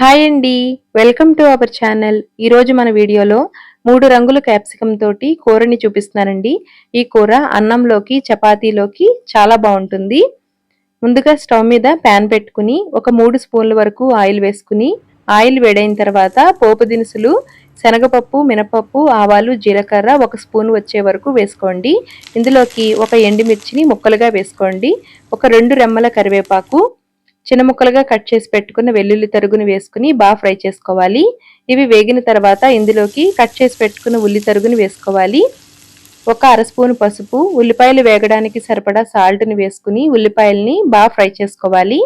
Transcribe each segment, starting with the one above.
Hi అండి. Welcome to our channel. ఈరోజు మన వీడియోలో మూడు రంగుల క్యాప్సికమ్ తోటి కూరని చూపిస్తున్నానండి. ఈ కూర అన్నంలోకి చపాతీలోకి చాలా బాగుంటుంది. ముందుగా స్టవ్ మీద ప్యాన్ పెట్టుకుని ఒక మూడు స్పూన్ల వరకు ఆయిల్ వేసుకుని ఆయిల్ వేడైన తర్వాత పోపు దినుసులు శనగపప్పు మినపప్పు ఆవాలు జీలకర్ర ఒక స్పూన్ వచ్చే వరకు వేసుకోండి. ఇందులోకి ఒక ఎండుమిర్చిని ముక్కలుగా వేసుకోండి. ఒక రెండు రెమ్మల కరివేపాకు చిన్న ముక్కలుగా కట్ చేసి పెట్టుకున్న వెల్లుల్లి తరుగుని వేసుకుని బాగా ఫ్రై చేసుకోవాలి. ఇవి వేగిన తర్వాత ఇందులోకి కట్ చేసి పెట్టుకున్న ఉల్లి తరుగుని వేసుకోవాలి. ఒక అర స్పూన్ పసుపు ఉల్లిపాయలు వేగడానికి సరిపడా సాల్ట్ని వేసుకుని ఉల్లిపాయల్ని బాగా ఫ్రై చేసుకోవాలి.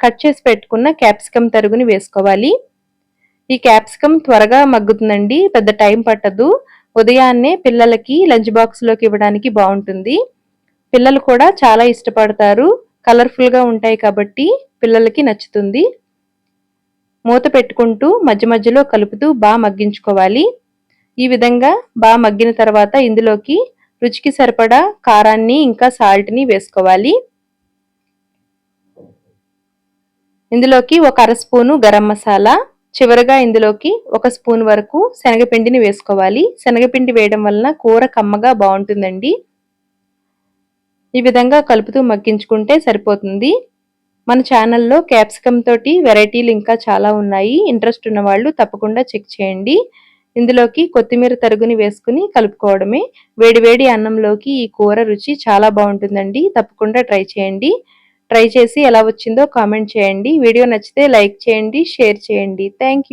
కట్ చేసి పెట్టుకున్న క్యాప్సికమ్ తరుగుని వేసుకోవాలి. ఈ క్యాప్సికమ్ త్వరగా మగ్గుతుందండి పెద్ద టైం పట్టదు. ఉదయాన్నే పిల్లలకి లంచ్ బాక్స్లోకి ఇవ్వడానికి బాగుంటుంది. పిల్లలు కూడా చాలా ఇష్టపడతారు. కలర్ఫుల్గా ఉంటాయి కాబట్టి పిల్లలకి నచ్చుతుంది. మూత పెట్టుకుంటూ మధ్య మధ్యలో కలుపుతూ బాగా మగ్గించుకోవాలి. ఈ విధంగా బాగా మగ్గిన తర్వాత ఇందులోకి రుచికి సరిపడా కారాన్ని ఇంకా సాల్ట్ని వేసుకోవాలి. ఇందులోకి ఒక అర స్పూను గరం మసాలా చివరగా ఇందులోకి ఒక స్పూన్ వరకు శనగపిండిని వేసుకోవాలి. శనగపిండి వేయడం వలన కూర కమ్మగా బాగుంటుందండి. ఈ విధంగా కలుపుతూ మగ్గించుకుంటే సరిపోతుంది. మన ఛానల్లో క్యాప్సికమ్ తోటి వెరైటీలు ఇంకా చాలా ఉన్నాయి. ఇంట్రెస్ట్ ఉన్న వాళ్ళు తప్పకుండా చెక్ చేయండి. ఇందులోకి కొత్తిమీర తరుగుని వేసుకుని కలుపుకోవడమే. వేడివేడి అన్నంలోకి ఈ కూర రుచి చాలా బాగుంటుందండి. తప్పకుండా ట్రై చేయండి. ట్రై చేసి ఎలా వచ్చిందో కామెంట్ చేయండి. వీడియో నచ్చితే లైక్ చేయండి షేర్ చేయండి. థ్యాంక్